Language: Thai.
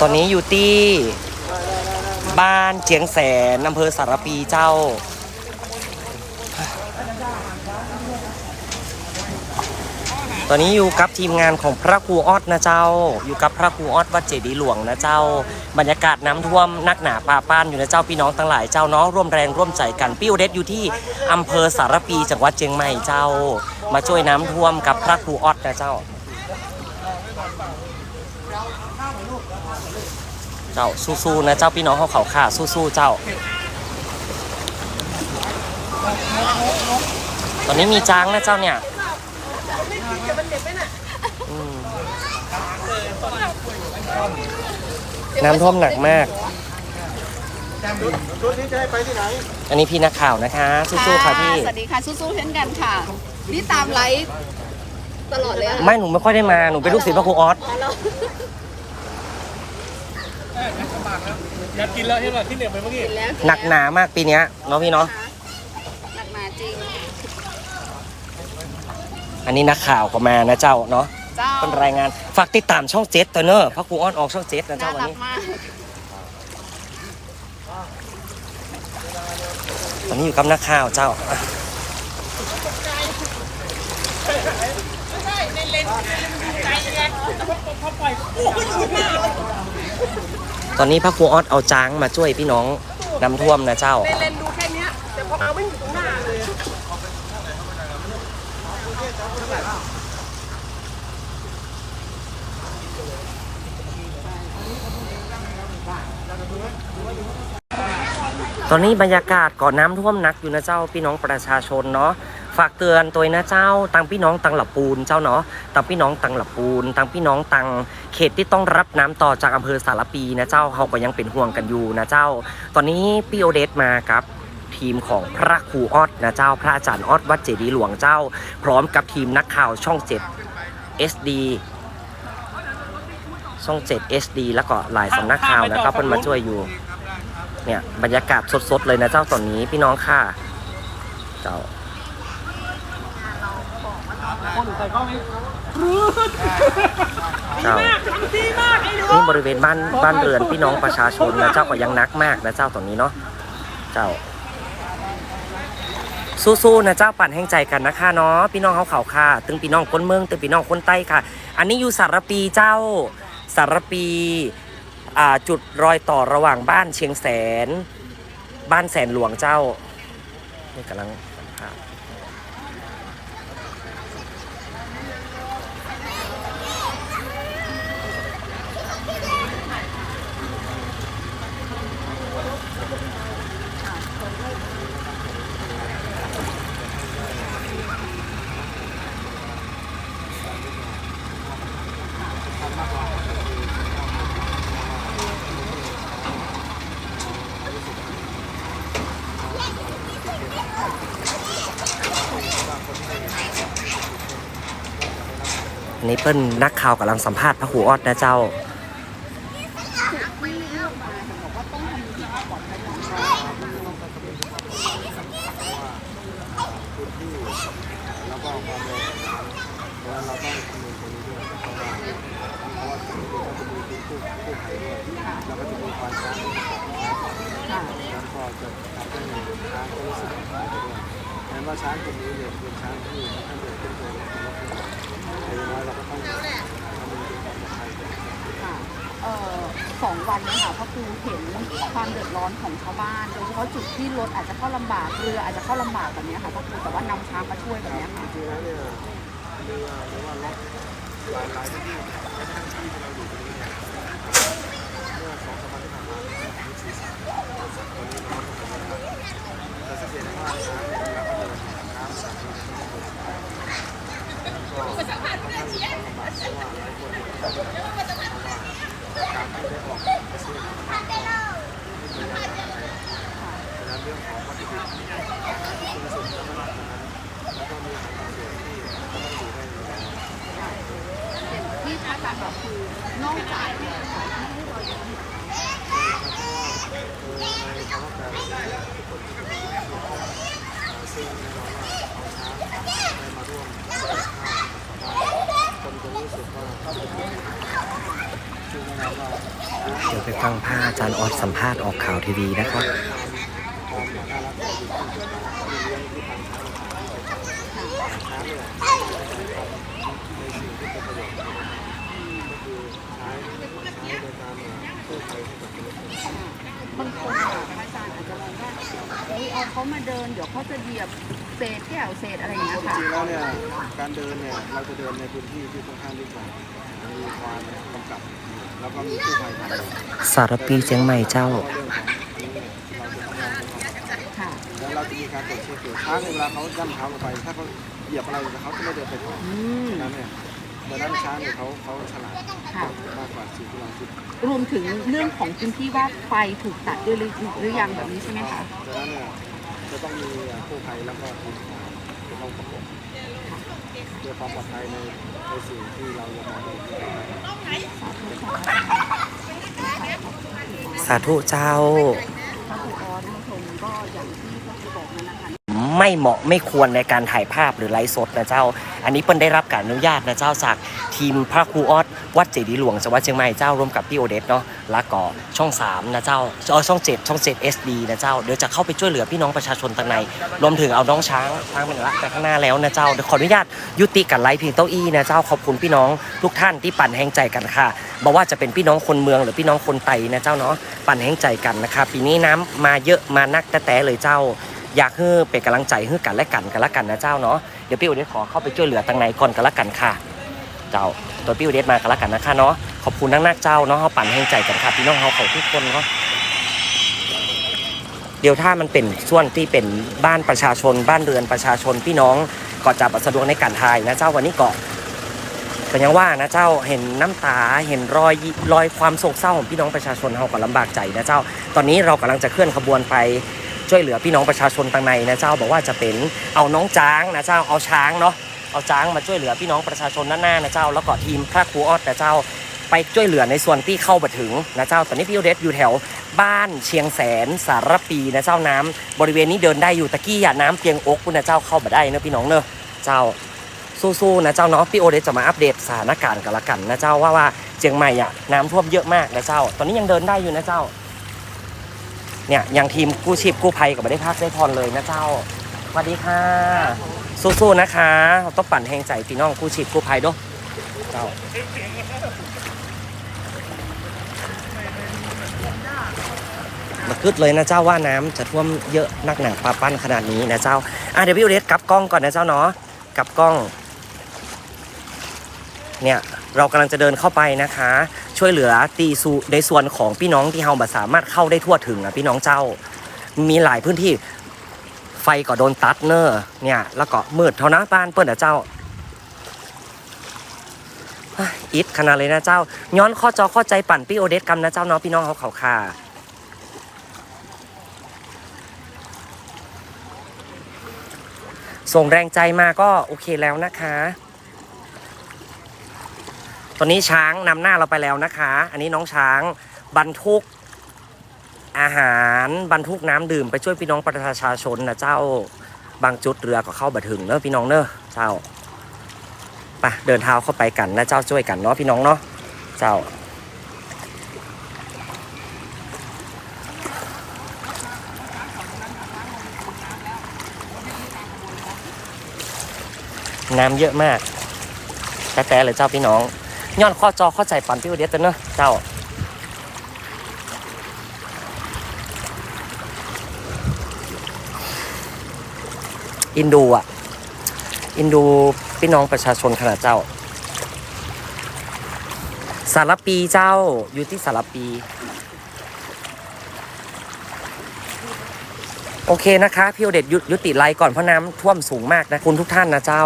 ตอนนี้อยู่ที่บ้านเจียงแสนอำเภอสารปีเจ้า ตอนนี้อยู่กับทีมงานของพระครูออดนะเจ้า อยู่กับพระครูออดวัดเจดีหลวงนะเจ้า บรรยากาศน้ำท่วมนักหนาป่าป้านอยู่นะเจ้าพี่น้องทั้งหลายเจ้าเนาะร่วมแรงร่วมใจกันปิ้วเด็ดอยู่ที่อำเภอสารปีจังหวัดเชียงใหม่เจ้า มาช่วยน้ำท่วมกับพระครูออดนะเจ้า เจ้าสู้ๆนะเจ้าพี่น้องเขาเขาข่าสู้ๆเจ้า ตอนนี้มีจ้างนะเจ้าเนี่ยอืมน้ำท่วมหนักมากชุดนี้จะให้ไปที่ไหนอันนี้พี่นักข่าวนะคะสู้ๆค่ะพี่ สวัสดีค่ะสู้ๆเช่นกันค่ะนี่ตามไลฟ์ตลอดเลยอะไม่หนูไม่ค่อยได้มา หนูเป็นลูกศิษย์พระครูออส อยากกินแล้วใช่ไหมที่เหนียวไปเมื่อกี้กินแล้วหนักหนามากปีเนี้ยเนาะพี่เนาะ หนักหนาจริง อันนี้นักข่าวก็มานะเจ้าเนาะเจ้าเป็นรายงาน ฝากติดตามช่องเจ็ดตัวเนอะพระครูออสออกช่องเจ็ดนะน่าเจ้าวันรักนี้ มาก ตอนนี้อยู่กับนักข่าวเจ้าอะ ตอนนี้พระครูออสเอาจ้างมาช่วยพี่น้องน้ำท่วมนะเจ้า เลนดูแค่เนี้ยแต่พอเอาไม่อยู่ตรงหน้าเลยตอนนี้บรรยากาศก่อนน้ำท่วมหนักอยู่นะเจ้าพี่น้องประชาชนเนาะ ฝากเตือนตัวนะเจ้าตังพี่น้องตังหลับปูนเจ้าเนาะตังพี่น้องตังหลับปูนตังพี่น้องตังเขตที่ต้องรับน้ำต่อจากอำเภอสารปีนะเจ้าเขาก็ยังเป็นห่วงกันอยู่นะเจ้า ตอนนี้พี่โอเดสมาครับทีมของพระครูออดนะเจ้า พระอาจารย์ออดวัดเจดีหลวงเจ้า พร้อมกับทีมนักข่าวช่อง7 SD ช่อง7 SD แล้วก็หลายสำนักข่าวนะครับเพิ่นมาช่วยอยู่ เนี่ยบรรยากาศสดๆเลยนะเจ้าตอนนี้พี่น้องค่ะเจ้า คนใส่กล้องนี้เจ้าดีมากไอ้หนูนี่บริเวณบ้านบ้านเรือนพี่น้องประชาชนนะเจ้าก็ยังนักมากนะเจ้าตอนนี้เนาะเจ้า สู้ๆนะเจ้าปั่นแห่งใจกันนะคะเนาะพี่น้องเขาเขาค่ะ ตึงพี่น้องคนเมืองตึงพี่น้องคนใต้ค่ะ อันนี้อยู่สารปีเจ้าสารปีอ่าจุดรอยต่อระหว่างบ้านเชียงแสน บ้านแสนหลวงเจ้านี่กำลัง นี้เปิ้ลนักข่าวกำลังสัมภาษณ์พระครูออดนะเจ้า ว่าเราต้องตรงนี้เนี่ยด้วยแล้วก็จะมีควานช้างที่ทำให้ช้างก็รู้สึกปลอดภัยไปด้วยงั้นตัวนี้เนี่ยเป็นช้างที่ท่านเดินขึ้นตัวแล้ว ก็แต่อย่างน้อยเราก็ต้องคำนึงถึงความปลอดภัยด้วยค่ะเอ่อสองวันนะคะพ่อครูเห็นความเดือดร้อนของชาวบ้านโดยเฉพาะจุดที่รถอาจจะเข้าลำบากเรืออาจจะเข้าลำบากแบบเนี้ยค่ะพ่อครูแต่ว่านำช้างมาช่วยแบบเนี้ยค่ะ จริงๆแล้วเนี่ยเรือหรือว่ารถหลายหลายที่แม้กระทั่งที่เราอยู่ตรงนี้เนี่ยเมื่อสองสามวันที่ผ่านมาเนี่ยมีสี่สิบตอนนี้น้ำมันลดลงแล้วแต่สังเกตได้ว่าช้างเนี่ยเวลาเขาเดินน้ำสัมผัสที่มันลด ก็ค่อนข้างลำบากเพราะว่าหลายคนเนี่ยก็จะเพราะว่าการที่ได้ออกไปซื้อน้ำมันก็ไม่ได้ยากอะไรฉะนั้นเรื่องของวัตถุดิบคุณสมบัตินั้นแล้วก็มีอาหารเสริมที่ต้องดูได้อยู่แล้วที่พราจารย์บอกคือนอกจากเนี่ยค่ะ คือในคำว่าการทุกคนที่เป็นผู้เกี่ยวข้องซึ่งแน่นอนว่าเอาช้างได้มาร่วมกับชาวบ้านคนจะรู้สึกว่าซึ่งแน่นอน เดี๋ยวไปฟังพระอา จารย์ออดสัมภาษณ์ออกข่าวทีวีนะครับ ความน่ารักของเด็กที่เลี้ยงที่ทางช้างเนี่ยในสิ่งที่เป็นประโยชน์ก็คือใช้ใช้ในการกู้ภัยให้กับมนุษย์บางคนอะพระอาจารย์อาจจะมองว่าเฮ้ยเอาเขามาเดินเดี๋ยวเขาจะเหยียบเศษแก้วเศษอะไรอย่างเงี้ยจค่ะริงๆแล้วเนี่ยการเดินเนี่ยเราจะเดินในพื้นที่ที่ค่อนข้างที่จะมีความกำกับแล้วก็มีกู้ภัยทำสารปีเชียงใหม่เจ้าเพราะว่าเรื่องของอันนี้เนี่ยเราจะทำงานของเราค่ะ แล้วเราจะมีการตรวจเช็คอยู่ช้างเวลาเขาย่ำเท้าลงไป ถ้าเขาเหยียบอะไรเขาจะไม่เดินไปต่ออืมดังนั้นเนี่ย ดังนั้นช้างเนี่ยเขาเขาฉลาดค่ะ มากกว่าสิ่งที่เราคิดรวมถึงเรื่องของพื้นที่ว่าไฟถูกตัดด้วยหรือหรือยังแบบนี้ใช่ไหมคะ ดังนั้นเนี่ยจะต้องมีกู้ภัยแล้วก็ทีมงานจะต้องประกบเพื่อความปลอดภัยในในสิ่งที่เรายังมองไม่เห็นสาธุเจ้าพระครูออสท่านผู้ชมก็อย่างที่พระครูบอกนั่นนะคะไม่เหมาะไม่ควรในการถ่ายภาพหรือไลฟ์สดนะเจ้า อันนี้เปิ้ลได้รับการอนุญาตนะเจ้าจากทีมพระครูออสวัดเจดีหลวงจังหวัดเชียงใหม่เจ้าร่วมกับพี่โอเดสเนาะแล้วก็ช่อง3นะเจ้าเออช่อง7ช่อง7 SD นะเจ้าเดี๋ยวจะเข้าไปช่วยเหลือพี่น้องประชาชนทางในรวมถึงเอาน้องช้างช้างเป็นละไปข้างหน้าแล้วนะเจ้าเดี๋ยวขออนุญาตยุติการไลฟ์เพียงเต้าอี้นะเจ้าขอบคุณพี่น้องทุกท่านที่ปั่นแห่งใจกันค่ะบอกว่าจะเป็นพี่น้องคนเมืองหรือพี่น้องคนไตนะเจ้าเนาะปั่นแห่งใจกันนะคะปีนี้น้ำมาเยอะมานักแต่แต่เลยเจ้า อยากให้เป็นกำลังใจให้กันและกันกันละกันนะเจ้าเนาะ เดี๋ยวพี่อุเดชขอเข้าไปช่วยเหลือทางในก่อนกันละกันค่ะ เจ้าตัวพี่อุเดชมากันละกันนะคะเนาะขอบคุณนักนักเจ้าเนาะเขาปั่นให้ใจกันค่ะพี่น้องเขาเขาทุกคนเนาะเดี๋ยวถ้ามันเป็นส่วนที่เป็นบ้านประชาชน บ้านเรือนประชาชนพี่น้องก็จะสะดวกในการทายนะเจ้าวันนี้ก็ก็ยังว่านะเจ้าเห็นน้ำตาเห็นรอยรอยความโศกเศร้าของพี่น้องประชาชนเขาก็ลำบากใจนะเจ้า ตอนนี้เรากำลังจะเคลื่อนขบวนไป ช่วยเหลือพี่น้องประชาชนทางในนะเจ้าบอกว่าจะเป็นเอาน้องจ้างนะเจ้าเอาช้างเนาะเอาช้างมาช่วยเหลือพี่น้องประชาชนด้านหน้านะเจ้า แล้วก็ทีมพระครูออดนะเจ้า ไปช่วยเหลือในส่วนที่เข้ามาถึงนะเจ้า ตอนนี้พี่โอเดสอยู่แถวบ้านเชียงแสนสารปีนะเจ้าน้ำบริเวณนี้เดินได้อยู่ตะกี้อย่าน้ำเพียงอกคุณนะเจ้าเข้ามาได้นะพี่น้องเนอะเจ้าสู้ๆนะเจ้าเนาะพี่โอเดสจะมาอัปเดตสถานการณ์กันละกันนะเจ้าว่าว่าเชียงใหม่อะน้ำท่วมเยอะมากนะเจ้า ตอนนี้ยังเดินได้อยู่นะเจ้า เนี่ยอย่างทีมกู้ชีพกู้ภัยก็ไม่ได้พักได้พรเลยนะเจ้าสวัสดีค่ะ สู้ๆนะคะต้องปั่นแหงใจพี่น้องกู้ชีพกู้ภัยด้วยเจ้ามาคึดเลยนะเจ้าว่าน้ำจะท่วมเยอะนักหนาปลาปั้นขนาดนี้นะเจ้าอะเดี๋ยวพี่อุเดสกลับกล้องก่อนนะเจ้าเนาะกลับกล้อง เนี่ย เรากำลังจะเดินเข้าไปนะคะ ช่วยเหลือตีสูในส่วนของพี่น้องที่เฮาบัสามารถเข้าได้ทั่วถึงนะพี่น้องเจ้า มีหลายพื้นที่ไฟก็โดนตัดเนอร์เนี่ย แล้วก็มืดเท่านะบ้านเปิ้ลนะเจ้าเฮ้ยอิดขนาดเลยนะเจ้า ย้อนข้อจอข้อใจปั่นพี่โอเดสกรรมนะเจ้าเนาะพี่น้องเขาเขาคาส่งแรงใจมาก็โอเคแล้วนะคะ ตอนนี้ช้างนำหน้าเราไปแล้วนะคะ อันนี้น้องช้างบรรทุกอาหารบรรทุกน้ำดื่มไปช่วยพี่น้องประชาชนนะเจ้าบางจุดเรือก็เข้ามาถึงเนอะพี่น้องเนอะเจ้าไปเดินเท้าเข้าไปกันนะเจ้าช่วยกันเนาะพี่น้องเนาะเจ้า น้ำเยอะมากแต่แต่เลยเจ้าพี่น้อง ย้อนข้อจอข้าใจปั่นพี่วเดียตเนอะเจ้าอินดูอะ อินดูพี่น้องประชาชนขนาดเจ้า สารปีเจ้าอยู่ที่สารปี โอเคนะคะ พี่โอเดชยุยุติไลฟ์ก่อนเพราะน้ำท่วมสูงมากนะ คุณทุกท่านนะเจ้า